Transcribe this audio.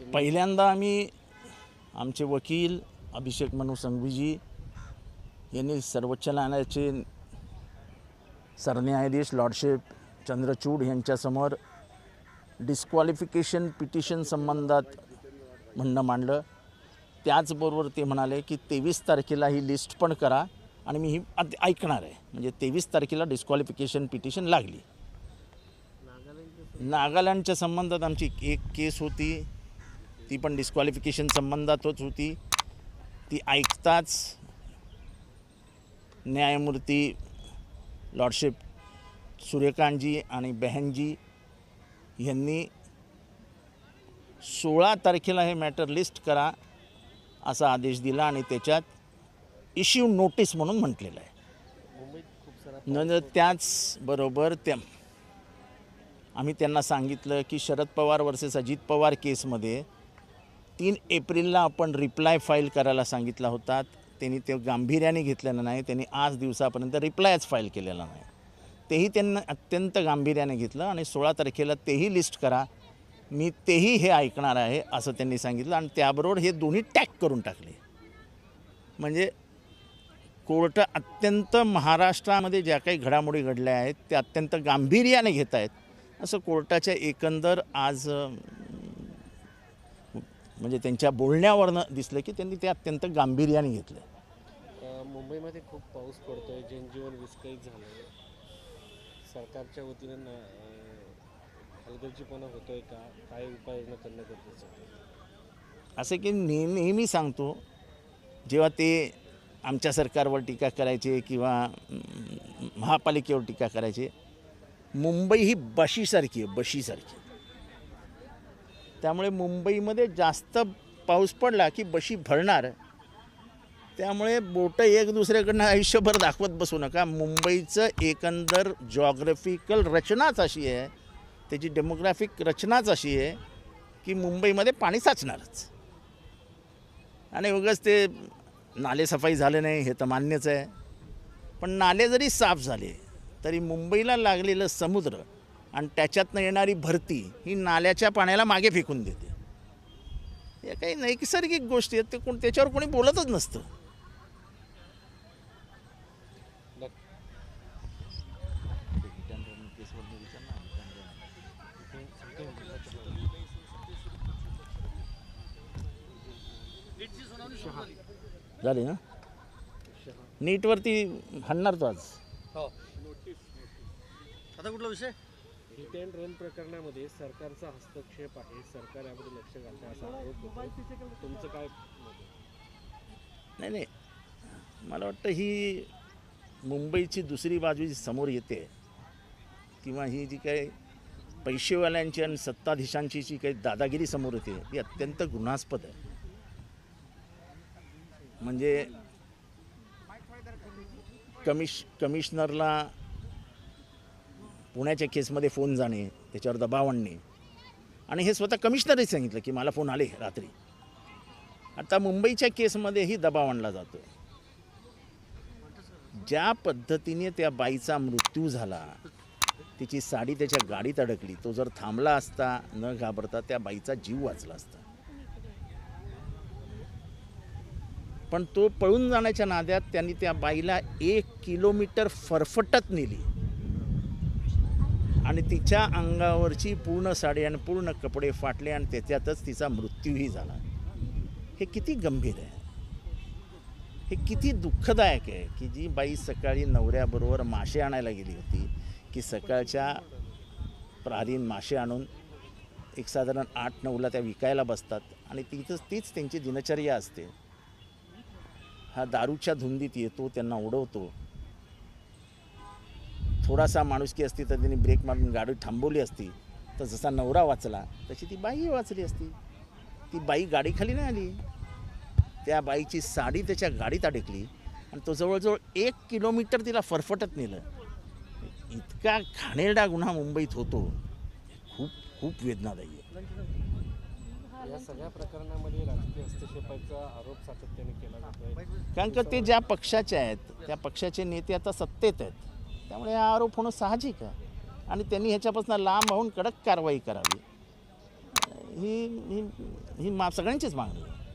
पहिल्यांदा आम्ही आमचे वकील अभिषेक मनू संघवीजी यांनी सर्वोच्च न्यायालयाचे सरन्यायाधीश लॉर्डशिप चंद्रचूड यांच्यासमोर डिस्क्वालिफिकेशन पिटिशन संबंधात म्हणणं मांडलं. त्याचबरोबर ते म्हणाले की तेवीस तारखेला ही लिस्ट पण करा आणि मी ही ऐकणार आहे. म्हणजे तेवीस तारखेला डिस्क्वालिफिकेशन पिटिशन लागली. नागालँडच्या संबंधात आमची एक केस होती. ती पण डिस्क्वालिफिकेशन संबंधातच होती. ती ऐकताच न्यायमूर्ती लॉर्डशिप सूर्यकांतजी आणि बहनजी यांनी सोळा तारखेला हे मॅटर लिस्ट करा असा आदेश दिला आणि त्याच्यात इश्यू नोटीस म्हणून म्हटलेलं आहे. म्हणजे मुंबईत न त्याचबरोबर त्या आम्ही त्यांना सांगितलं की शरद पवार वर्सेस अजित पवार केसमध्ये तीन एप्रिलला आपण रिप्लाय फाईल करायला सांगितला होता. त्यांनी ते गांभीर्याने घेतलेलं नाही. त्यांनी आज दिवसापर्यंत रिप्लायच फाईल केलेला नाही. तेही त्यांना अत्यंत गांभीर्याने घेतलं आणि सोळा तारखेला तेही लिस्ट करा. मी तेही हे ऐकणार आहे असं त्यांनी सांगितलं आणि त्याबरोबर हे दोन्ही टॅग करून टाकले. म्हणजे कोर्ट अत्यंत महाराष्ट्रामध्ये ज्या काही घडामोडी घडल्या आहेत त्या अत्यंत गांभीर्याने घेत आहेत. असं कोर्टाच्या एकंदर आज म्हणजे त्यांच्या बोलण्यावरनं दिसलं की त्यांनी ते अत्यंत गांभीर्याने घेतलं. मुंबईमध्ये खूप पाऊस पडतोय जनजीवन विस्कळीत झालंय. सरकारच्या वतीनं न- हलगर्जीपणा होतोय का? काय उपाययोजना करणं गरजेचं आहे? असं की नेहमी नेहमी सांगतो जेव्हा ते आमच्या सरकारवर टीका करायचे किंवा महापालिकेवर टीका करायचे मुंबई ही बशीसारखी आहे बशीसारखी. त्यामुळे मुंबईमध्ये जास्त पाऊस पडला की बशी भरणार. त्यामुळे बोटं एक दुसऱ्याकडनं आयुष्यभर दाखवत बसू नका. मुंबईचं एकंदर जॉग्रफिकल रचनाच अशी आहे. त्याची डेमोग्राफिक रचनाच अशी आहे की मुंबईमध्ये पाणी साचणारच. आणि उगाच ते नाले सफाई झाले नाही हे तर मान्यच आहे. पण नाले जरी साफ झाले तरी मुंबईला लागलेलं समुद्र आणि त्याच्यातनं येणारी भरती ही नाल्याच्या पाण्याला मागे फेकून देते. या काही नैसर्गिक गोष्टी आहेत ते कोण त्याच्यावर कोणी बोलतच नसतं. झाली ना? नीटवरती हाणणार तो आज. हो. आता कुठला विषय? हिट अँड रन प्रकरणामध्ये सरकारचा हस्तक्षेप आहे. सरकार यामध्ये लक्ष घालतं असा आरोप होतो तुमचं काय मत आहे? नाही नाही. मला वाटतं ही मुंबईची दुसरी बाजू जी समोर येते किंवा ही जी काही पैसेवाल्यांची आणि सत्ताधीशांची जी काही दादागिरी समोर येते ही अत्यंत गुन्हास्पद आहे. म्हणजे कमिश कमिशनरला पुण्याच्या केसमध्ये फोन जाणे त्याच्यावर दबाव आणणे. आणि हे स्वतः कमिशनरही सांगितलं की मला फोन आले रात्री. आता मुंबईच्या केसमध्येही दबाव आणला जातो ज्या पद्धतीने त्या बाईचा मृत्यू झाला तिची साडी त्याच्या गाडीत अडकली तो जर थांबला असता न घाबरता त्या बाईचा जीव वाचला असता. पण तो पळून जाण्याच्या नाद्यात त्यांनी त्या बाईला एक किलोमीटर फरफटत नेली. आणि तिच्या अंगावरची पूर्ण साडी आणि पूर्ण कपडे फाटले आणि त्याच्यातच तिचा मृत्यूही झाला. हे किती गंभीर आहे. हे किती दुःखदायक आहे की जी बाई सकाळी नवऱ्याबरोबर मासे आणायला गेली होती की सकाळच्या प्रारीन मासे आणून एक साधारण आठ नऊला त्या विकायला बसतात आणि तिथंच तीच त्यांची दिनचर्या असते. हा दारूच्या धुंदीत येतो त्यांना उडवतो. थोडासा माणुसकी असती तर त्यांनी ब्रेक मारून गाडी थांबवली असती. तर जसा नवरा वाचला तशी ती बाईही वाचली असती. ती बाई गाडीखाली नाही आली. त्या बाईची साडी त्याच्या गाडीत अडकली आणि तो जवळजवळ एक किलोमीटर तिला फरफटत नेलं. इतका घाणेरडा गुन्हा मुंबईत होतो. खूप खूप वेदनादायी. आहे या सगळ्या प्रकरणामध्ये राजकीय हस्तक्षेपाचा आरोप सातत्याने केला कारण का ते ज्या पक्षाचे आहेत त्या पक्षाचे नेते आता सत्तेत आहेत. त्यामुळे हा आरोप होणं साहजिक आहे. आणि त्यांनी ह्याच्यापासून लांब राहून कडक कारवाई करावी. ही ही ही मा सगळ्यांचीच मागणी आहे.